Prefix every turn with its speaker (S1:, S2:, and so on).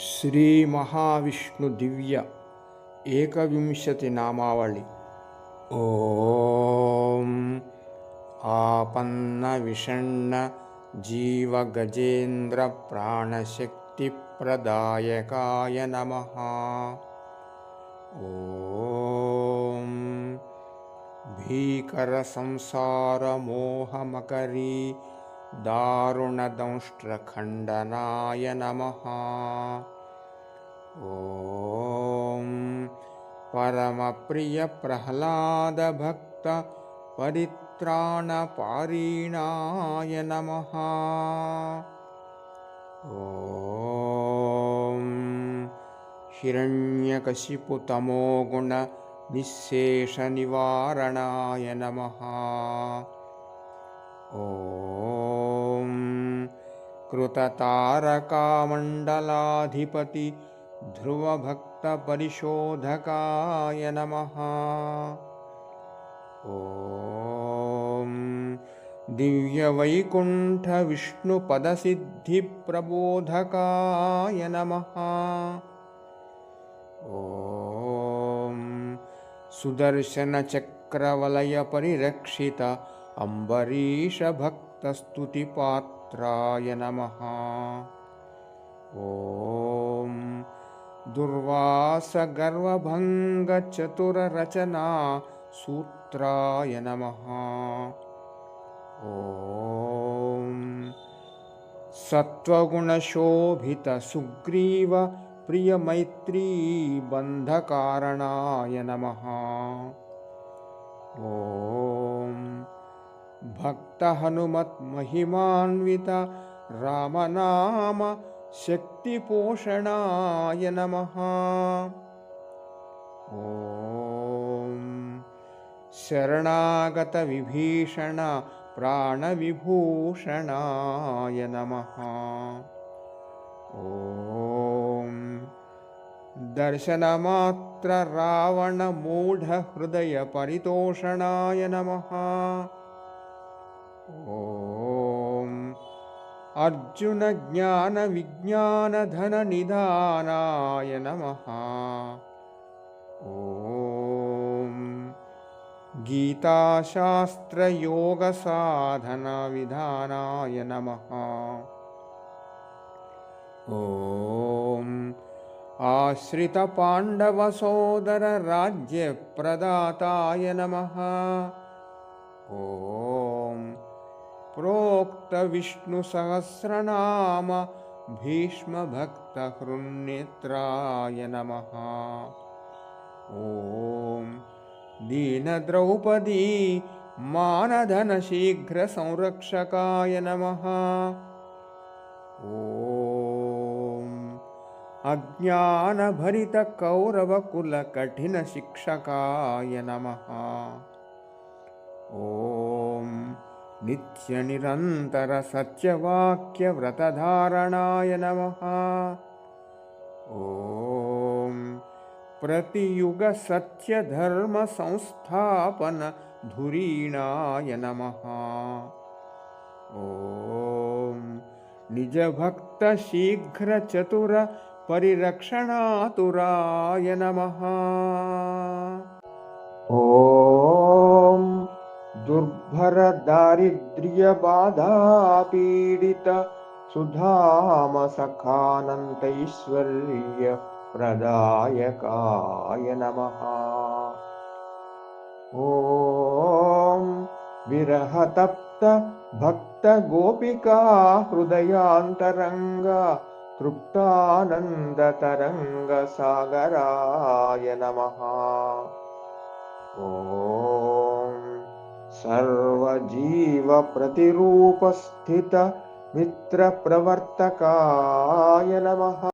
S1: श्रीमहाविष्णुदिव्य एकविंशतिनामावळि ॐ आपन्नविषण्णजीवगजेन्द्रप्राणशक्तिप्रदायकाय नमः। ॐ भीकरसंसारमोहमकरी दारुणदंष्ट्रखण्डनाय नमः ॐ परमप्रियप्रह्लादभक्तपरित्राणपारीणाय नमः। ॐ हिरण्यकशिपुतमोगुणनिःशेषनिवारणाय नमः। ॐ कृततारकामण्डलाधिपति ध्रुवभक्तपरिशोधकाय नमः। ॐ दिव्यवैकुण्ठविष्णुपदसिद्धिप्रबोधकाय नमः। ॐ सुदर्शनचक्रवलयपरिरक्षित अम्बरीषभक्तस्तुतिपात्राय नमः। ॐ दुर्वासगर्वभङ्गचतुररचना सूत्राय नमः। ॐ सत्त्वगुणशोभितसुग्रीवप्रियमैत्रीबन्धकारणाय नमः। ॐ भक्तहनुमत्महिमान्वित रामनाम शक्तिपोषणाय नमः। ॐ शरणागतविभीषण प्राणविभूषणाय नमः। ॐ दर्शनमात्ररावणमूढहृदयपरितोषणाय नमः ॐ अर्जुनज्ञानविज्ञानधननिधानाय नमः। ॐ गीताशास्त्रयोगसाधनविधानाय नमः। ॐ आश्रितपाण्डवसोदरराज्यप्रदाताय नमः। ॐ प्रोक्तविष्णुसहस्रनाम भीष्मभक्तहृन्नेत्राय नमः। ॐ दीनद्रौपदी मानधनशीघ्रसंरक्षकाय नमः। ॐ अज्ञानभरितकौरवकुलकठिनशिक्षकाय नमः। ॐ नित्यनिरन्तरसत्यवाक्यव्रतधारणाय नमः। ॐ प्रतियुगसत्यधर्मसंस्थापनधुरीणाय नमः। ॐ निजभक्तशीघ्रचतुरपरिरक्षणातुराय नमः। ॐ दुर्भरदारिद्र्यबाधापीडित सुधामसखानन्तैश्वर्यप्रदायकाय नमः। ॐ विरहतप्तभक्तगोपिका हृदयान्तरङ्ग तृप्तानन्दतरङ्गसागराय नमः। ॐ सर्वजीवप्रतिरूपस्थितमित्रप्रवर्तकाय नमः।